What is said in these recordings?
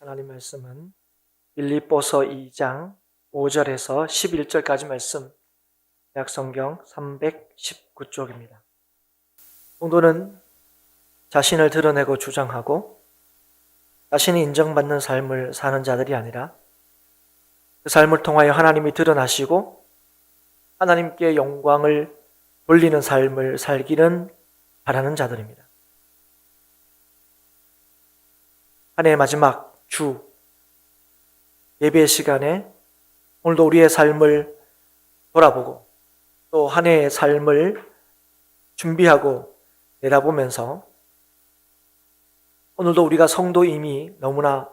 하나님 말씀은 빌립보서 2장 5절에서 11절까지 말씀 약성경 319쪽입니다. 성도는 자신을 드러내고 주장하고 자신이 인정받는 삶을 사는 자들이 아니라 그 삶을 통하여 하나님이 드러나시고 하나님께 영광을 돌리는 삶을 살기는 바라는 자들입니다. 한 해의 마지막 주 예배 시간에 오늘도 우리의 삶을 돌아보고 또 한 해의 삶을 준비하고 내다보면서 오늘도 우리가 성도임이 너무나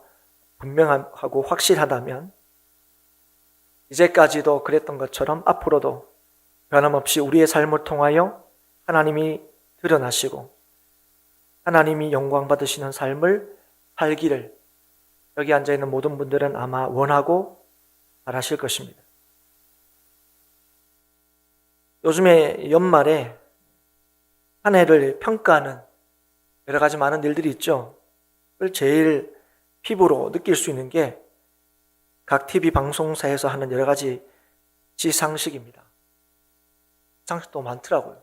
분명하고 확실하다면 이제까지도 그랬던 것처럼 앞으로도 변함없이 우리의 삶을 통하여 하나님이 드러나시고 하나님이 영광 받으시는 삶을 살기를 여기 앉아 있는 모든 분들은 아마 원하고 바라실 것입니다. 요즘에 연말에 한 해를 평가하는 여러 가지 많은 일들이 있죠. 그걸 제일 피부로 느낄 수 있는 게 각 TV 방송사에서 하는 여러 가지 시상식입니다. 시상식도 많더라고요.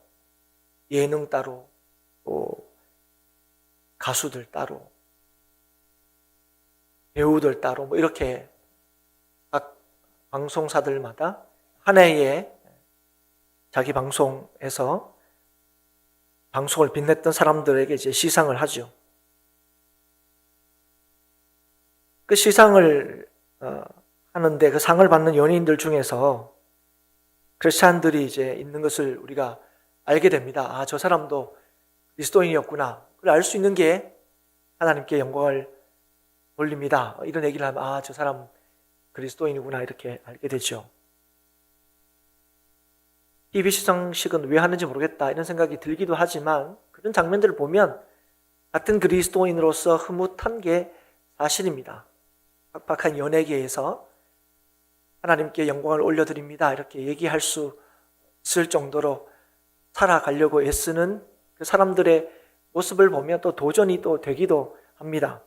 예능 따로, 또 가수들 따로, 배우들 따로, 뭐 이렇게 각 방송사들마다 한 해에 자기 방송에서 방송을 빛냈던 사람들에게 이제 시상을 하죠. 그 시상을 어, 하는데 그 상을 받는 연예인들 중에서 크리스찬들이 이제 있는 것을 우리가 알게 됩니다. 아, 저 사람도 그리스도인이었구나. 그걸 알 수 있는 게 하나님께 영광을 돌립니다. 이런 얘기를 하면 아, 저 사람 그리스도인이구나 이렇게 알게 되죠. TV 시상식은 왜 하는지 모르겠다 이런 생각이 들기도 하지만 그런 장면들을 보면 같은 그리스도인으로서 흐뭇한 게 사실입니다. 팍팍한 연예계에서 하나님께 영광을 올려드립니다. 이렇게 얘기할 수 있을 정도로 살아가려고 애쓰는 그 사람들의 모습을 보면 또 도전이 또 되기도 합니다.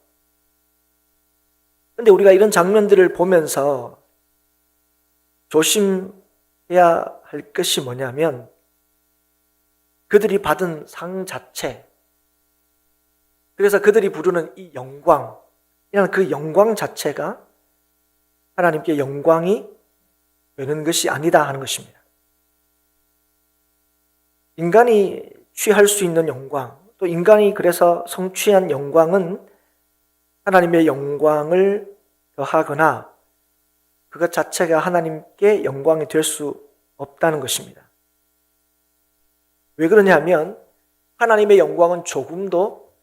근데 우리가 이런 장면들을 보면서 조심해야 할 것이 뭐냐면 그들이 받은 상 자체, 그래서 그들이 부르는 이 영광, 이런 그 영광 자체가 하나님께 영광이 되는 것이 아니다 하는 것입니다. 인간이 취할 수 있는 영광, 또 인간이 그래서 성취한 영광은 하나님의 영광을 더하거나 그것 자체가 하나님께 영광이 될 수 없다는 것입니다. 왜 그러냐면 하나님의 영광은 조금도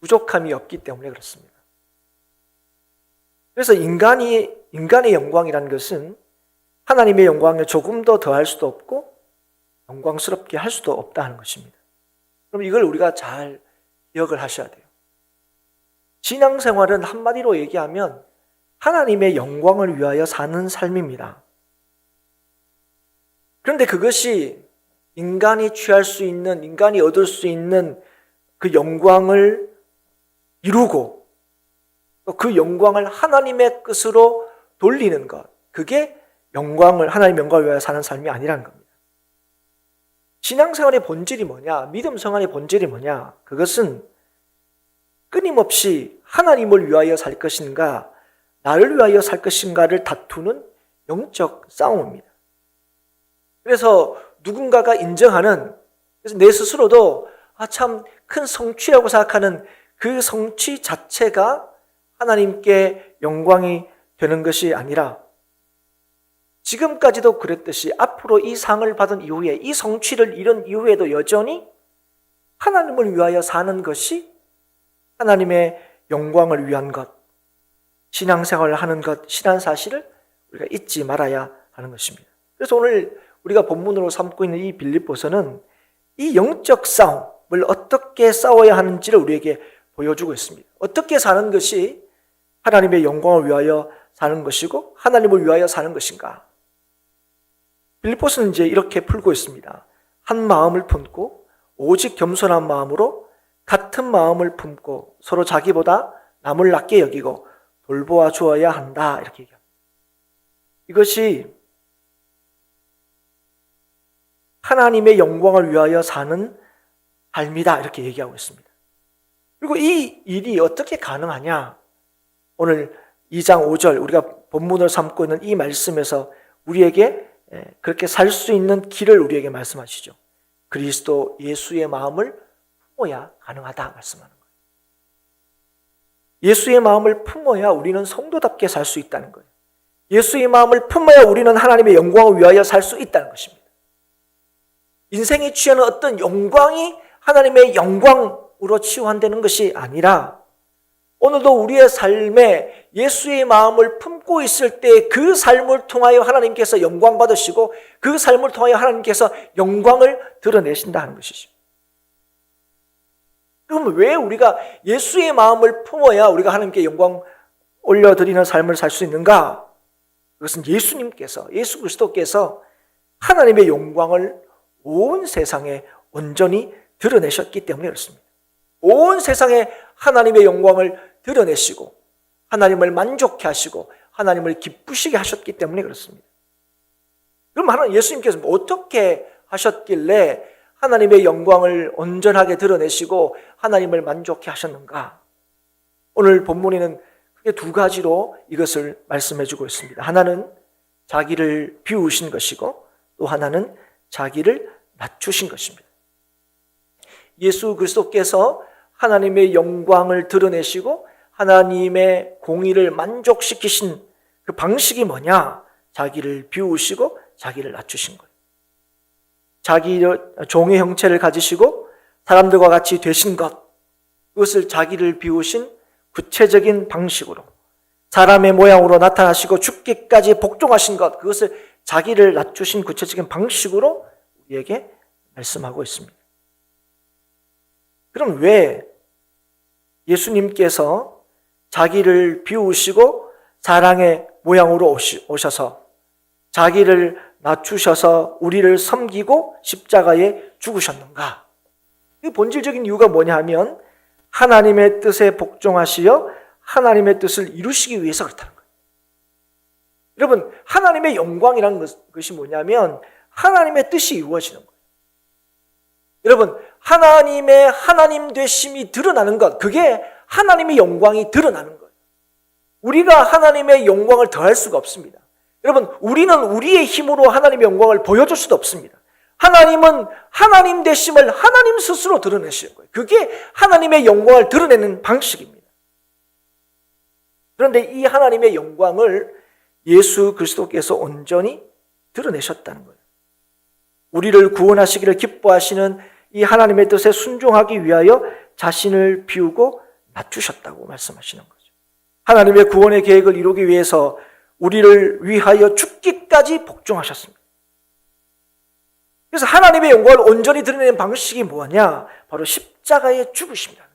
부족함이 없기 때문에 그렇습니다. 그래서 인간이 인간의 영광이라는 것은 하나님의 영광에 조금 더 더할 수도 없고 영광스럽게 할 수도 없다 하는 것입니다. 그럼 이걸 우리가 잘 기억을 하셔야 돼요. 신앙생활은 한마디로 얘기하면 하나님의 영광을 위하여 사는 삶입니다. 그런데 그것이 인간이 취할 수 있는, 인간이 얻을 수 있는 그 영광을 이루고 또그 영광을 하나님의 뜻으로 돌리는 것. 그게 영광을, 하나님의 영광을 위하여 사는 삶이 아니라는 겁니다. 신앙생활의 본질이 뭐냐? 믿음 생활의 본질이 뭐냐? 그것은 끊임없이 하나님을 위하여 살 것인가, 나를 위하여 살 것인가를 다투는 영적 싸움입니다. 그래서 누군가가 인정하는, 그래서 내 스스로도 아, 참 큰 성취라고 생각하는 그 성취 자체가 하나님께 영광이 되는 것이 아니라 지금까지도 그랬듯이 앞으로 이 상을 받은 이후에 이 성취를 이룬 이후에도 여전히 하나님을 위하여 사는 것이 하나님의 영광을 위한 것, 신앙생활을 하는 것, 신한 사실을 우리가 잊지 말아야 하는 것입니다. 그래서 오늘 우리가 본문으로 삼고 있는 이 빌립보서는 이 영적 싸움을 어떻게 싸워야 하는지를 우리에게 보여주고 있습니다. 어떻게 사는 것이 하나님의 영광을 위하여 사는 것이고 하나님을 위하여 사는 것인가? 빌립보스는 이제 이렇게 풀고 있습니다. 한 마음을 품고 오직 겸손한 마음으로 같은 마음을 품고 서로 자기보다 남을 낮게 여기고 돌보아 주어야 한다. 이렇게 얘기합니다. 이것이 하나님의 영광을 위하여 사는 삶이다. 이렇게 얘기하고 있습니다. 그리고 이 일이 어떻게 가능하냐? 오늘 2장 5절 우리가 본문을 삼고 있는 이 말씀에서 우리에게 예, 그렇게 살 수 있는 길을 우리에게 말씀하시죠. 그리스도 예수의 마음을 품어야 가능하다 말씀하는 거예요. 예수의 마음을 품어야 우리는 성도답게 살 수 있다는 거예요. 예수의 마음을 품어야 우리는 하나님의 영광을 위하여 살 수 있다는 것입니다. 인생이 취하는 어떤 영광이 하나님의 영광으로 치환되는 것이 아니라 오늘도 우리의 삶에 예수의 마음을 품고 있을 때 그 삶을 통하여 하나님께서 영광 받으시고 그 삶을 통하여 하나님께서 영광을 드러내신다 하는 것이죠. 그럼 왜 우리가 예수의 마음을 품어야 우리가 하나님께 영광 올려드리는 삶을 살 수 있는가? 그것은 예수님께서, 예수 그리스도께서 하나님의 영광을 온 세상에 온전히 드러내셨기 때문에 그렇습니다. 온 세상에 하나님의 영광을 드러내시고 하나님을 만족해 하시고 하나님을 기쁘시게 하셨기 때문에 그렇습니다. 그럼 하나님 예수님께서 어떻게 하셨길래 하나님의 영광을 온전하게 드러내시고 하나님을 만족해 하셨는가? 오늘 본문에는 크게 두 가지로 이것을 말씀해 주고 있습니다. 하나는 자기를 비우신 것이고 또 하나는 자기를 낮추신 것입니다. 예수 그리스도께서 하나님의 영광을 드러내시고 하나님의 공의를 만족시키신 그 방식이 뭐냐? 자기를 비우시고 자기를 낮추신 거예요. 자기 종의 형체를 가지시고 사람들과 같이 되신 것, 그것을 자기를 비우신 구체적인 방식으로 사람의 모양으로 나타나시고 죽기까지 복종하신 것, 그것을 자기를 낮추신 구체적인 방식으로 우리에게 말씀하고 있습니다. 그럼 왜 예수님께서 자기를 비우시고 사랑의 모양으로 오셔서 자기를 낮추셔서 우리를 섬기고 십자가에 죽으셨는가? 그 본질적인 이유가 뭐냐 하면 하나님의 뜻에 복종하시어 하나님의 뜻을 이루시기 위해서 그렇다는 거예요. 여러분, 하나님의 영광이라는 것이 뭐냐면 하나님의 뜻이 이루어지는 거예요. 여러분, 하나님의 하나님 되심이 드러나는 것, 그게 하나님의 영광이 드러나는 거예요. 우리가 하나님의 영광을 더할 수가 없습니다. 여러분, 우리는 우리의 힘으로 하나님의 영광을 보여줄 수도 없습니다. 하나님은 하나님 되심을 하나님 스스로 드러내시는 거예요. 그게 하나님의 영광을 드러내는 방식입니다. 그런데 이 하나님의 영광을 예수 그리스도께서 온전히 드러내셨다는 거예요. 우리를 구원하시기를 기뻐하시는 이 하나님의 뜻에 순종하기 위하여 자신을 비우고 낮추셨다고 말씀하시는 거죠. 하나님의 구원의 계획을 이루기 위해서 우리를 위하여 죽기까지 복종하셨습니다. 그래서 하나님의 영광을 온전히 드러내는 방식이 뭐냐? 바로 십자가의 죽으십니다.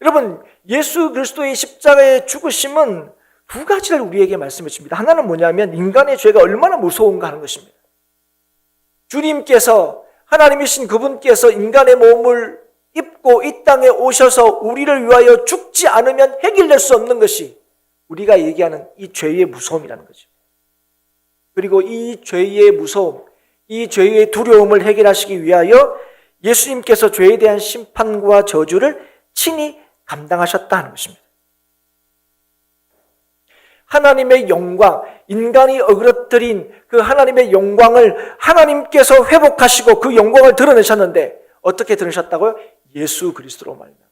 여러분, 예수 그리스도의 십자가의 죽으심은 두 가지를 우리에게 말씀해 줍니다. 하나는 뭐냐면 인간의 죄가 얼마나 무서운가 하는 것입니다. 주님께서 하나님이신 그분께서 인간의 몸을 입고 이 땅에 오셔서 우리를 위하여 죽지 않으면 해결될 수 없는 것이 우리가 얘기하는 이 죄의 무서움이라는 거죠. 그리고 이 죄의 무서움, 이 죄의 두려움을 해결하시기 위하여 예수님께서 죄에 대한 심판과 저주를 친히 감당하셨다는 것입니다. 하나님의 영광, 인간이 어그러뜨린 그 하나님의 영광을 하나님께서 회복하시고 그 영광을 드러내셨는데 어떻게 드러내셨다고요? 예수 그리스도로 말입니다.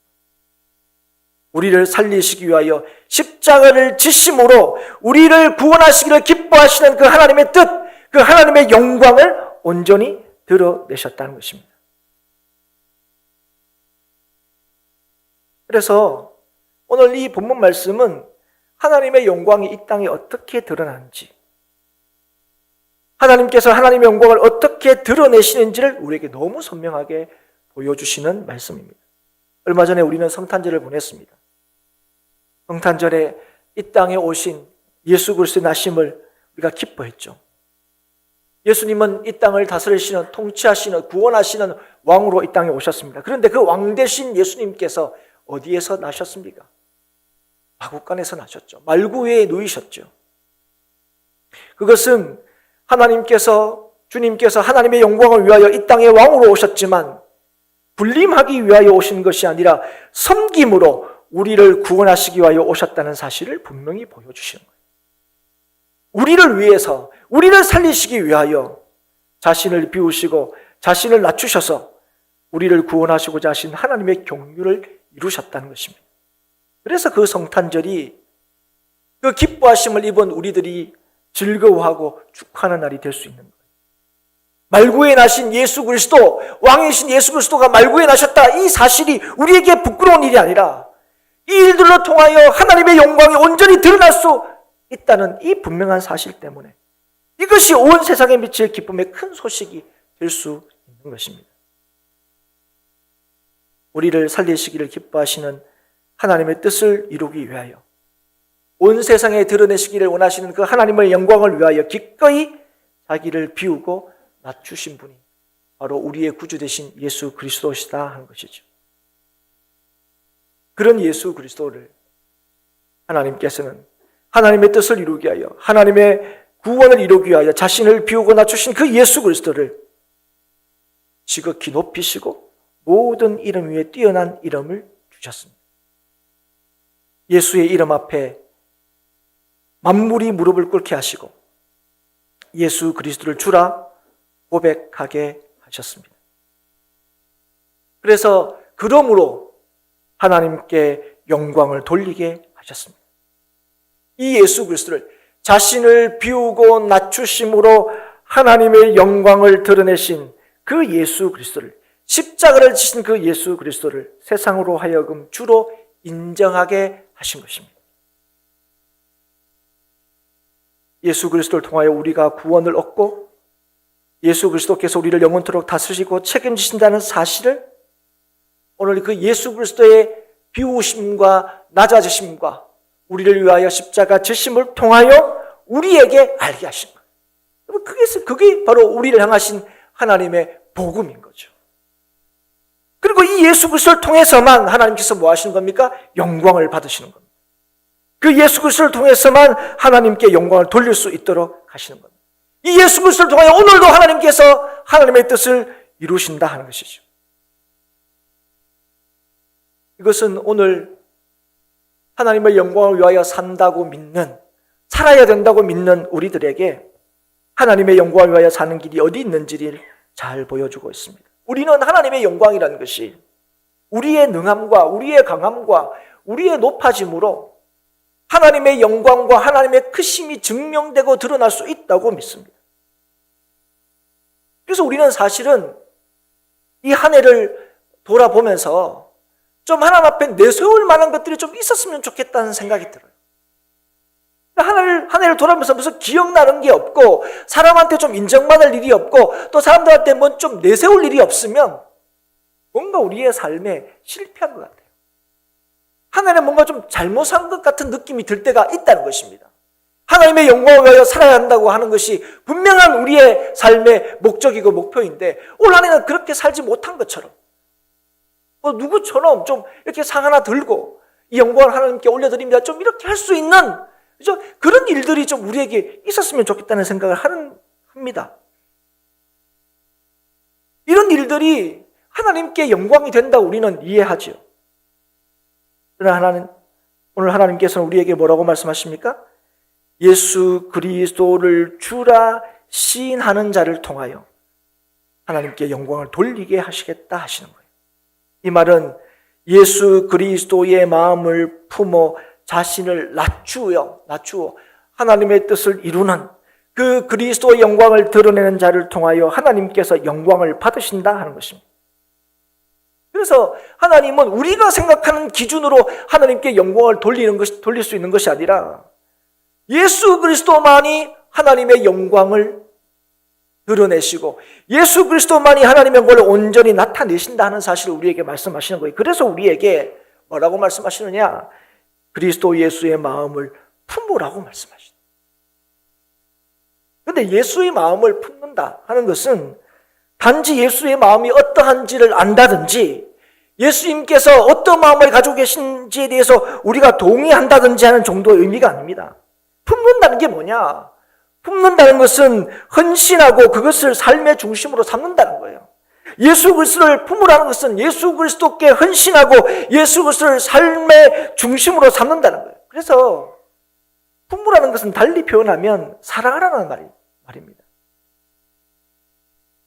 우리를 살리시기 위하여 십자가를 지심으로 우리를 구원하시기를 기뻐하시는 그 하나님의 뜻, 그 하나님의 영광을 온전히 드러내셨다는 것입니다. 그래서 오늘 이 본문 말씀은 하나님의 영광이 이 땅에 어떻게 드러나는지, 하나님께서 하나님의 영광을 어떻게 드러내시는지를 우리에게 너무 선명하게 보여주시는 말씀입니다. 얼마 전에 우리는 성탄절을 보냈습니다. 성탄절에 이 땅에 오신 예수 그리스도의 나심을 우리가 기뻐했죠. 예수님은 이 땅을 다스리시는 통치하시는 구원하시는 왕으로 이 땅에 오셨습니다. 그런데 그 왕 대신 예수님께서 어디에서 나셨습니까? 마국간에서 나셨죠. 말구에 누이셨죠. 그것은 하나님께서 주님께서 하나님의 영광을 위하여 이 땅의 왕으로 오셨지만 군림하기 위하여 오신 것이 아니라 섬김으로 우리를 구원하시기 위하여 오셨다는 사실을 분명히 보여주시는 거예요. 우리를 위해서, 우리를 살리시기 위하여 자신을 비우시고 자신을 낮추셔서 우리를 구원하시고자 하신 하나님의 경륜을 이루셨다는 것입니다. 그래서 그 성탄절이 그 기뻐하심을 입은 우리들이 즐거워하고 축하하는 날이 될 수 있는 거예요. 말구에 나신 예수 그리스도, 왕이신 예수 그리스도가 말구에 나셨다. 이 사실이 우리에게 부끄러운 일이 아니라 이 일들로 통하여 하나님의 영광이 온전히 드러날 수 있다는 이 분명한 사실 때문에 이것이 온 세상에 미칠 기쁨의 큰 소식이 될 수 있는 것입니다. 우리를 살리시기를 기뻐하시는 하나님의 뜻을 이루기 위하여 온 세상에 드러내시기를 원하시는 그 하나님의 영광을 위하여 기꺼이 자기를 비우고 낮추신 분이 바로 우리의 구주 되신 예수 그리스도시다 하는 것이죠. 그런 예수 그리스도를 하나님께서는 하나님의 뜻을 이루기 위하여 하나님의 구원을 이루기 위하여 자신을 비우고 낮추신 그 예수 그리스도를 지극히 높이시고 모든 이름 위에 뛰어난 이름을 주셨습니다. 예수의 이름 앞에 만물이 무릎을 꿇게 하시고 예수 그리스도를 주라 고백하게 하셨습니다. 그래서 그러므로 하나님께 영광을 돌리게 하셨습니다. 이 예수 그리스도를 자신을 비우고 낮추심으로 하나님의 영광을 드러내신 그 예수 그리스도를 십자가를 지신 그 예수 그리스도를 세상으로 하여금 주로 인정하게 하신 것입니다. 예수 그리스도를 통하여 우리가 구원을 얻고 예수 그리스도께서 우리를 영원토록 다스리고 책임지신다는 사실을 오늘 그 예수 그리스도의 비우심과 낮아지심과 우리를 위하여 십자가 지심을 통하여 우리에게 알게 하신 거예요. 그게, 그게 바로 우리를 향하신 하나님의 복음인 거죠. 그리고 이 예수 그리스도를 통해서만 하나님께서 뭐 하시는 겁니까? 영광을 받으시는 겁니다. 그 예수 그리스도를 통해서만 하나님께 영광을 돌릴 수 있도록 하시는 겁니다. 이 예수 그리스도를 통하여 오늘도 하나님께서 하나님의 뜻을 이루신다 하는 것이죠. 이것은 오늘 하나님의 영광을 위하여 산다고 믿는, 살아야 된다고 믿는 우리들에게 하나님의 영광을 위하여 사는 길이 어디 있는지를 잘 보여주고 있습니다. 우리는 하나님의 영광이라는 것이 우리의 능함과 우리의 강함과 우리의 높아짐으로 하나님의 영광과 하나님의 크심이 증명되고 드러날 수 있다고 믿습니다. 그래서 우리는 사실은 이 한 해를 돌아보면서 좀 하나님 앞에 내세울 만한 것들이 좀 있었으면 좋겠다는 생각이 들어요. 한 해를, 한 돌아보면서 무슨 기억나는 게 없고, 사람한테 좀 인정받을 일이 없고, 또 사람들한테 뭐좀 내세울 일이 없으면, 뭔가 우리의 삶에 실패한 것 같아요. 하나님 뭔가 좀 잘못한 것 같은 느낌이 들 때가 있다는 것입니다. 하나님의 영광을 위하여 살아야 한다고 하는 것이 분명한 우리의 삶의 목적이고 목표인데, 올 한 해는 그렇게 살지 못한 것처럼, 뭐 누구처럼 좀 이렇게 상 하나 들고 이 영광을 하나님께 올려드립니다. 좀 이렇게 할 수 있는 그죠? 그런 일들이 좀 우리에게 있었으면 좋겠다는 생각을 하는 합니다. 이런 일들이 하나님께 영광이 된다 우리는 이해하죠. 그러나 하나님 오늘 하나님께서는 우리에게 뭐라고 말씀하십니까? 예수 그리스도를 주라 시인하는 자를 통하여 하나님께 영광을 돌리게 하시겠다 하시는 거예요. 이 말은 예수 그리스도의 마음을 품어 자신을 낮추어, 낮추어 하나님의 뜻을 이루는 그 그리스도의 영광을 드러내는 자를 통하여 하나님께서 영광을 받으신다 하는 것입니다. 그래서 하나님은 우리가 생각하는 기준으로 하나님께 영광을 돌리는 것, 돌릴 수 있는 것이 아니라 예수 그리스도만이 하나님의 영광을 드러내시고 예수 그리스도만이 하나님의 영광을 온전히 나타내신다 하는 사실을 우리에게 말씀하시는 거예요. 그래서 우리에게 뭐라고 말씀하시느냐? 그리스도 예수의 마음을 품으라고 말씀하시죠. 근데 예수의 마음을 품는다 하는 것은 단지 예수의 마음이 어떠한지를 안다든지 예수님께서 어떤 마음을 가지고 계신지에 대해서 우리가 동의한다든지 하는 정도의 의미가 아닙니다. 품는다는 게 뭐냐? 품는다는 것은 헌신하고 그것을 삶의 중심으로 삼는다는 거예요. 예수 그리스도를 품으라는 것은 예수 그리스도께 헌신하고 예수 그리스도를 삶의 중심으로 삼는다는 거예요. 그래서 품으라는 것은 달리 표현하면 사랑하라는 말이, 말입니다.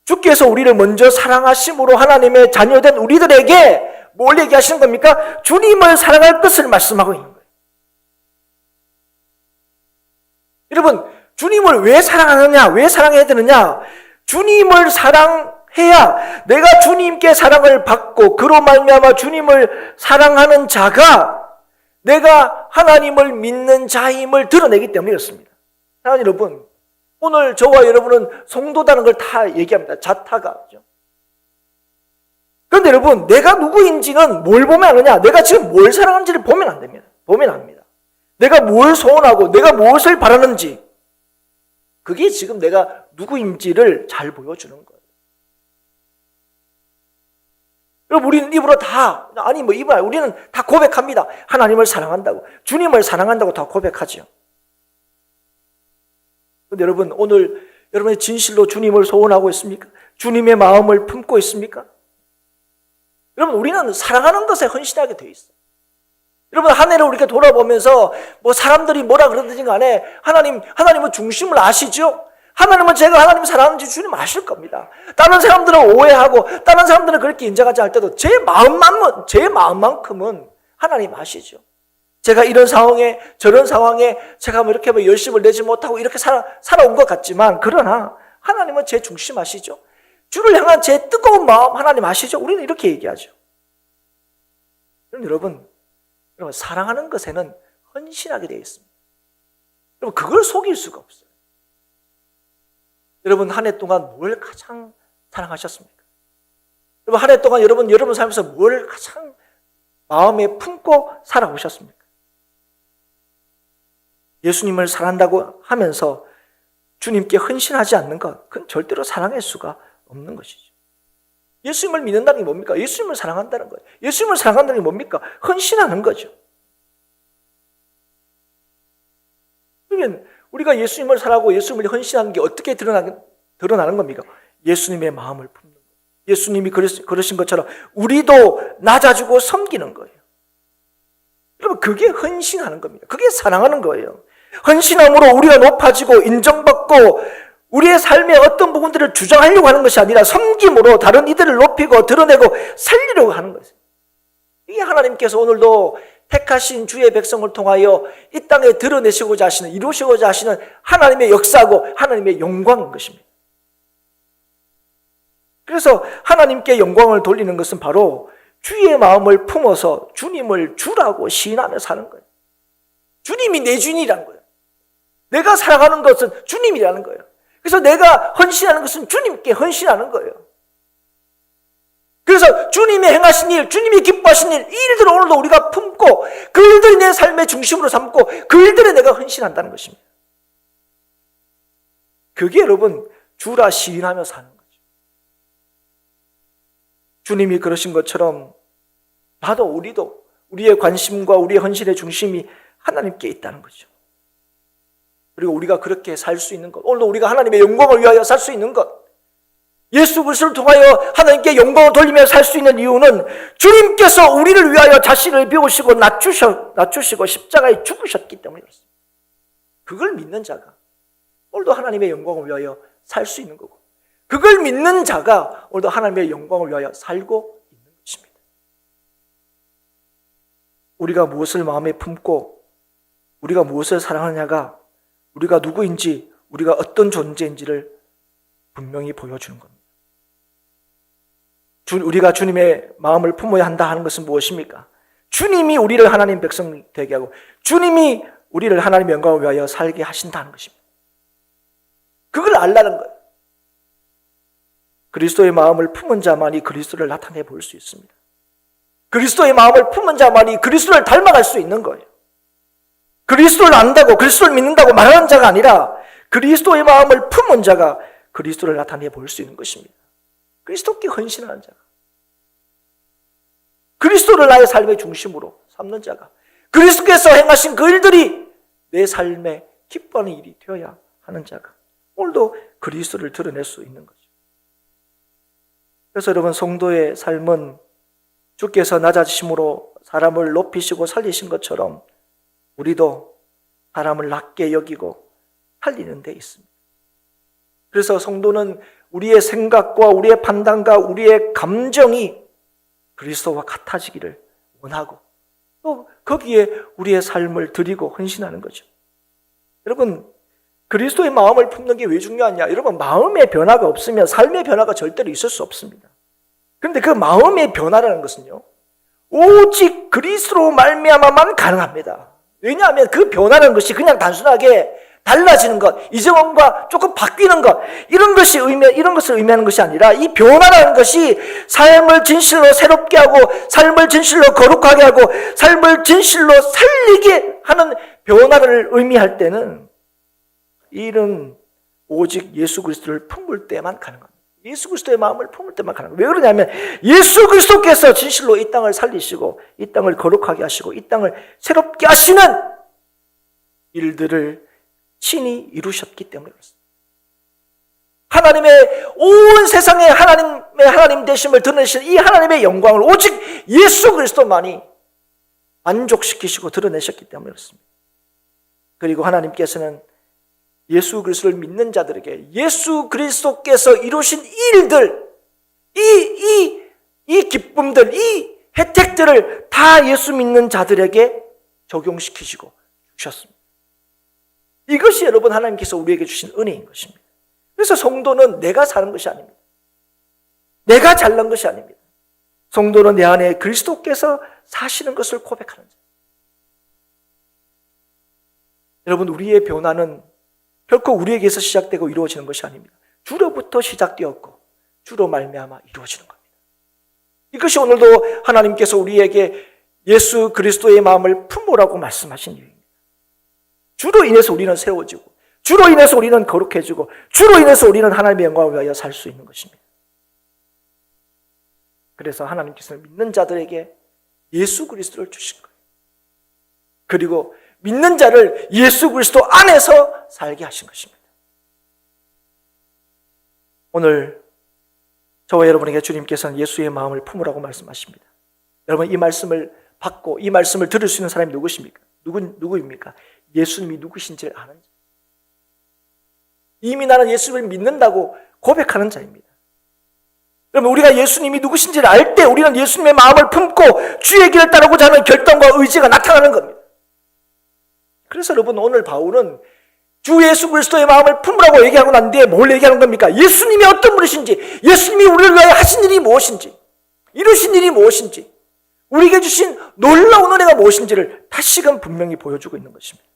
주께서 우리를 먼저 사랑하심으로 하나님의 자녀된 우리들에게 뭘 얘기하시는 겁니까? 주님을 사랑할 것을 말씀하고 있는 거예요. 여러분, 주님을 왜 사랑하느냐? 왜 사랑해야 되느냐? 주님을 사랑해야 내가 주님께 사랑을 받고 그로 말미암아 주님을 사랑하는 자가 내가 하나님을 믿는 자임을 드러내기 그렇습니다. 사랑하는 여러분, 오늘 저와 여러분은 성도다는 걸 다 얘기합니다. 자타가. 그런데 여러분, 내가 누구인지는 뭘 보면 아느냐? 내가 지금 뭘 사랑하는지를 보면 안 됩니다. 보면 압니다. 내가 뭘 소원하고 내가 무엇을 바라는지 그게 지금 내가 누구인지를 잘 보여주는 거예요. 여러분, 우리는 입으로 다, 아니, 뭐, 입을, 우리는 다 고백합니다. 하나님을 사랑한다고. 주님을 사랑한다고 다 고백하죠. 근데 여러분, 오늘 여러분의 진실로 주님을 소원하고 있습니까? 주님의 마음을 품고 있습니까? 여러분, 우리는 사랑하는 것에 헌신하게 돼 있어요. 여러분, 한 해를 우리가 돌아보면서 뭐 사람들이 뭐라 그러든지 간에 하나님, 하나님은 중심을 아시죠? 하나님은 제가 하나님 사랑하는지 주님 아실 겁니다. 다른 사람들은 오해하고 다른 사람들은 그렇게 인정하지 않을 때도 제 마음만, 제 마음만큼은 하나님 아시죠? 제가 이런 상황에, 저런 상황에 제가 뭐 이렇게 뭐 열심을 내지 못하고 이렇게 살아, 살아온 것 같지만, 그러나 하나님은 제 중심 아시죠? 주를 향한 제 뜨거운 마음 하나님 아시죠? 우리는 이렇게 얘기하죠. 여러분, 여러분, 사랑하는 것에는 헌신하게 되어 있습니다. 여러분, 그걸 속일 수가 없어요. 여러분, 한 해 동안 뭘 가장 사랑하셨습니까? 여러분, 한 해 동안 여러분, 여러분 삶에서 뭘 가장 마음에 품고 살아오셨습니까? 예수님을 사랑한다고 하면서 주님께 헌신하지 않는 것, 그건 절대로 사랑할 수가 없는 것이죠. 예수님을 믿는다는 게 뭡니까? 예수님을 사랑한다는 거예요. 예수님을 사랑한다는 게 뭡니까? 헌신하는 거죠. 그러면 우리가 예수님을 사랑하고 예수님을 헌신하는 게 어떻게 드러나는, 드러나는 겁니까? 예수님의 마음을 품는 거예요. 예수님이 그러신 것처럼 우리도 낮아지고 섬기는 거예요. 여러분, 그게 헌신하는 겁니다. 그게 사랑하는 거예요. 헌신함으로 우리가 높아지고 인정받고 우리의 삶의 어떤 부분들을 주장하려고 하는 것이 아니라 섬김으로 다른 이들을 높이고 드러내고 살리려고 하는 것이에요. 이게 하나님께서 오늘도 택하신 주의 백성을 통하여 이 땅에 드러내시고자 하시는, 이루시고자 하시는 하나님의 역사고 하나님의 영광인 것입니다. 그래서 하나님께 영광을 돌리는 것은 바로 주의 마음을 품어서 주님을 주라고 시인하며 사는 거예요. 주님이 내 주인이라는 거예요. 내가 사랑하는 것은 주님이라는 거예요. 그래서 내가 헌신하는 것은 주님께 헌신하는 거예요. 그래서 주님이 행하신 일, 주님이 기뻐하신 일, 이 일들을 오늘도 우리가 품고 그 일들이 내 삶의 중심으로 삼고 그 일들에 내가 헌신한다는 것입니다. 그게 여러분 주라 시인하며 사는 거죠. 주님이 그러신 것처럼 나도 우리도 우리의 관심과 우리의 헌신의 중심이 하나님께 있다는 거죠. 그리고 우리가 그렇게 살 수 있는 것, 오늘도 우리가 하나님의 영광을 위하여 살 수 있는 것, 예수 그리스도를 통하여 하나님께 영광을 돌리며 살 수 있는 이유는 주님께서 우리를 위하여 자신을 비우시고 낮추셔, 낮추시고 십자가에 죽으셨기 때문에 그렇습니다. 그걸 믿는 자가 오늘도 하나님의 영광을 위하여 살 수 있는 거고, 그걸 믿는 자가 오늘도 하나님의 영광을 위하여 살고 있는 것입니다. 우리가 무엇을 마음에 품고 우리가 무엇을 사랑하느냐가 우리가 누구인지, 우리가 어떤 존재인지를 분명히 보여주는 겁니다. 주, 우리가 주님의 마음을 품어야 한다 하는 것은 무엇입니까? 주님이 우리를 하나님 백성 되게 하고, 주님이 우리를 하나님의 영광을 위하여 살게 하신다는 것입니다. 그걸 알라는 거예요. 그리스도의 마음을 품은 자만이 그리스도를 나타내 볼 수 있습니다. 그리스도의 마음을 품은 자만이 그리스도를 닮아갈 수 있는 거예요. 그리스도를 안다고 그리스도를 믿는다고 말하는 자가 아니라 그리스도의 마음을 품은 자가 그리스도를 나타내 볼 수 있는 것입니다. 그리스도께 헌신하는 자가. 그리스도를 나의 삶의 중심으로 삼는 자가 그리스도께서 행하신 그 일들이 내 삶의 기뻐하는 일이 되어야 하는 자가 오늘도 그리스도를 드러낼 수 있는 거죠. 그래서 여러분 성도의 삶은 주께서 낮아지심으로 사람을 높이시고 살리신 것처럼 우리도 사람을 낮게 여기고 살리는 데 있습니다. 그래서 성도는 우리의 생각과 우리의 판단과 우리의 감정이 그리스도와 같아지기를 원하고 또 거기에 우리의 삶을 드리고 헌신하는 거죠. 여러분 그리스도의 마음을 품는 게 왜 중요하냐? 여러분 마음의 변화가 없으면 삶의 변화가 절대로 있을 수 없습니다. 그런데 그 마음의 변화라는 것은요. 오직 그리스도로 말미암아만 가능합니다. 왜냐하면 그 변화라는 것이 그냥 단순하게 달라지는 것, 이정원과 조금 바뀌는 것, 이런 것이 의미, 이런 것을 의미하는 것이 아니라 이 변화라는 것이 삶을 진실로 새롭게 하고, 삶을 진실로 거룩하게 하고, 삶을 진실로 살리게 하는 변화를 의미할 때는 이 일은 오직 예수 그리스도를 품을 때만 가능합니다. 예수 그리스도의 마음을 품을 때만 가능합니다. 왜 그러냐면 예수 그리스도께서 진실로 이 땅을 살리시고 이 땅을 거룩하게 하시고 이 땅을 새롭게 하시는 일들을 친히 이루셨기 때문에 그렇습니다. 하나님의 온 세상에 하나님의 하나님 되심을 드러내신 이 하나님의 영광을 오직 예수 그리스도만이 만족시키시고 드러내셨기 때문에 그렇습니다. 그리고 하나님께서는 예수 그리스도를 믿는 자들에게 예수 그리스도께서 이루신 일들, 이, 이, 이 기쁨들, 이 혜택들을 다 예수 믿는 자들에게 적용시키시고 주셨습니다. 이것이 여러분 하나님께서 우리에게 주신 은혜인 것입니다. 그래서 성도는 내가 사는 것이 아닙니다. 내가 잘난 것이 아닙니다. 성도는 내 안에 그리스도께서 사시는 것을 고백하는 자. 여러분, 우리의 변화는 결코 우리에게서 시작되고 이루어지는 것이 아닙니다. 주로부터 시작되었고 주로 말미암아 이루어지는 겁니다. 이것이 오늘도 하나님께서 우리에게 예수 그리스도의 마음을 품으라고 말씀하신 이유입니다. 주로 인해서 우리는 세워지고 주로 인해서 우리는 거룩해지고 주로 인해서 우리는 하나님의 영광을 위하여 살 수 있는 것입니다. 그래서 하나님께서는 믿는 자들에게 예수 그리스도를 주신 거예요. 그리고 믿는 자를 예수 그리스도 안에서 살게 하신 것입니다. 오늘 저와 여러분에게 주님께서는 예수의 마음을 품으라고 말씀하십니다. 여러분 이 말씀을 받고 이 말씀을 들을 수 있는 사람이 누구십니까? 누구 누구입니까? 예수님이 누구신지를 아는 자. 이미 나는 예수를 믿는다고 고백하는 자입니다. 여러분 우리가 예수님이 누구신지를 알 때 우리는 예수님의 마음을 품고 주의 길을 따르고자 하는 결단과 의지가 나타나는 겁니다. 그래서 여러분 오늘 바울은 주 예수 그리스도의 마음을 품으라고 얘기하고 난 뒤에 뭘 얘기하는 겁니까? 예수님이 어떤 분이신지, 예수님이 우리를 위하여 하신 일이 무엇인지, 이루신 일이 무엇인지, 우리에게 주신 놀라운 은혜가 무엇인지를 다시금 분명히 보여주고 있는 것입니다.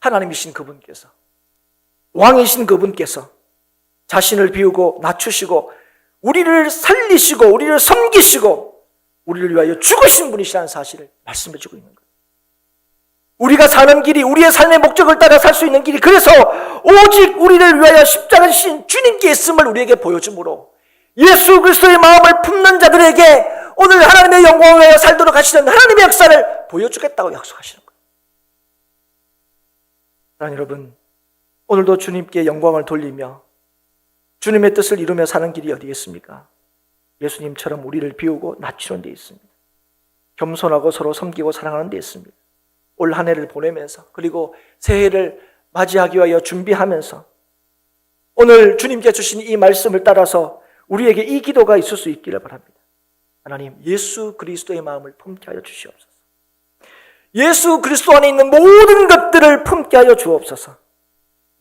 하나님이신 그분께서, 왕이신 그분께서 자신을 비우고 낮추시고, 우리를 살리시고, 우리를 섬기시고, 우리를 위하여 죽으신 분이시라는 사실을 말씀해 주고 있는 거예요. 우리가 사는 길이 우리의 삶의 목적을 따라 살 수 있는 길이 그래서 오직 우리를 위하여 십자가 신 주님께 있음을 우리에게 보여주므로 예수 그리스도의 마음을 품는 자들에게 오늘 하나님의 영광을 위하여 살도록 하시는 하나님의 역사를 보여주겠다고 약속하시는 거예요. 사랑 여러분, 오늘도 주님께 영광을 돌리며 주님의 뜻을 이루며 사는 길이 어디 있습니까? 예수님처럼 우리를 비우고 낮추는 데 있습니다. 겸손하고 서로 섬기고 사랑하는 데 있습니다. 올 한 해를 보내면서 그리고 새해를 맞이하기 위하여 준비하면서 오늘 주님께 주신 이 말씀을 따라서 우리에게 이 기도가 있을 수 있기를 바랍니다. 하나님, 예수 그리스도의 마음을 품게 하여 주시옵소서. 예수 그리스도 안에 있는 모든 것들을 품게 하여 주옵소서.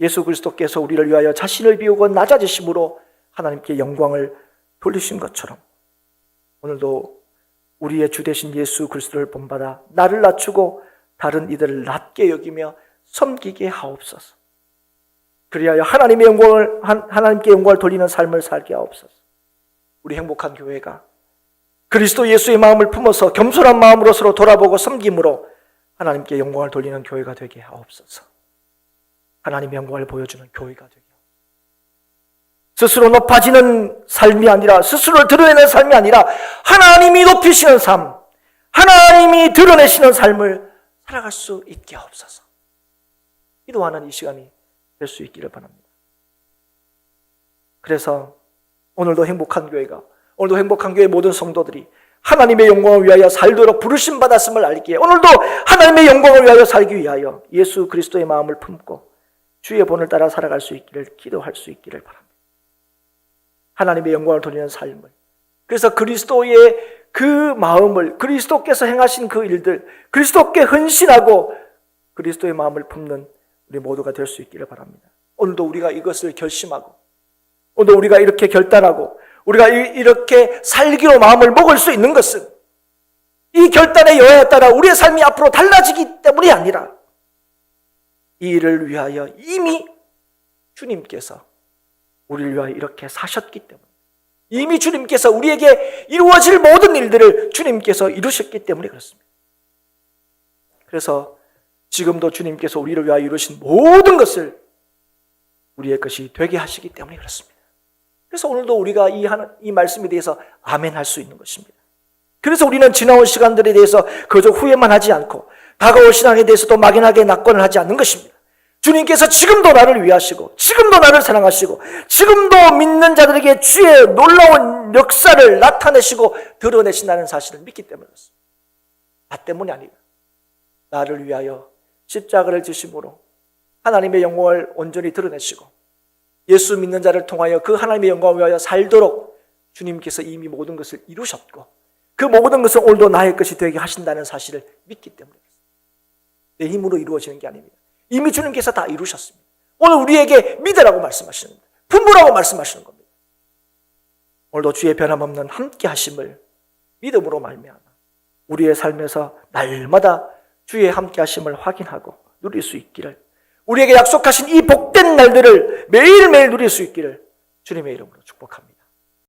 예수 그리스도께서 우리를 위하여 자신을 비우고 낮아지심으로 하나님께 영광을 돌리신 것처럼 오늘도 우리의 주 되신 예수 그리스도를 본받아 나를 낮추고 다른 이들을 낮게 여기며 섬기게 하옵소서. 그리하여 하나님의 영광을 하나님께 영광을 돌리는 삶을 살게 하옵소서. 우리 행복한 교회가 그리스도 예수의 마음을 품어서 겸손한 마음으로 서로 돌아보고 섬김으로 하나님께 영광을 돌리는 교회가 되게 하옵소서. 하나님의 영광을 보여주는 교회가 되게 하옵소서. 스스로 높아지는 삶이 아니라 스스로 드러내는 삶이 아니라 하나님이 높이시는 삶, 하나님이 드러내시는 삶을 살아갈 수 있게 하옵소서. 기도하는 이 시간이 될 수 있기를 바랍니다. 그래서 오늘도 행복한 교회가 오늘도 행복한 교회 모든 성도들이 하나님의 영광을 위하여 살도록 부르심 받았음을 알기에 오늘도 하나님의 영광을 위하여 살기 위하여 예수 그리스도의 마음을 품고 주의 본을 따라 살아갈 수 있기를 기도할 수 있기를 바랍니다. 하나님의 영광을 돌리는 삶을 그래서 그리스도의 그 마음을 그리스도께서 행하신 그 일들 그리스도께 헌신하고 그리스도의 마음을 품는 우리 모두가 될 수 있기를 바랍니다. 오늘도 우리가 이것을 결심하고 오늘도 우리가 이렇게 결단하고 우리가 이- 이렇게 살기로 마음을 먹을 수 있는 것은 이 결단의 여하에 따라 우리의 삶이 앞으로 달라지기 때문이 아니라 이 일을 위하여 이미 주님께서 우리를 위하여 이렇게 사셨기 때문에 이미 주님께서 우리에게 이루어질 모든 일들을 주님께서 이루셨기 때문에 그렇습니다. 그래서 지금도 주님께서 우리를 위하여 이루신 모든 것을 우리의 것이 되게 하시기 때문에 그렇습니다. 그래서 오늘도 우리가 이, 하나, 이 말씀에 대해서 아멘 할 수 있는 것입니다. 그래서 우리는 지나온 시간들에 대해서 그저 후회만 하지 않고 다가올 신앙에 대해서도 막연하게 낙관을 하지 않는 것입니다. 주님께서 지금도 나를 위하시고 지금도 나를 사랑하시고 지금도 믿는 자들에게 주의 놀라운 역사를 나타내시고 드러내신다는 사실을 믿기 때문에 그렇습니다. 나 때문이 아니라 나를 위하여 십자가를 지심으로 하나님의 영광을 온전히 드러내시고 예수 믿는 자를 통하여 그 하나님의 영광을 위하여 살도록 주님께서 이미 모든 것을 이루셨고 그 모든 것을 오늘도 나의 것이 되게 하신다는 사실을 믿기 때문에 그렇습니다. 내 힘으로 이루어지는 게 아닙니다. 이미 주님께서 다 이루셨습니다. 오늘 우리에게 믿으라고 말씀하시는 겁니다. 품으라고 말씀하시는 겁니다. 오늘도 주의 변함없는 함께 하심을 믿음으로 말미암아 우리의 삶에서 날마다 주의 함께 하심을 확인하고 누릴 수 있기를 우리에게 약속하신 이 복된 날들을 매일매일 누릴 수 있기를 주님의 이름으로 축복합니다.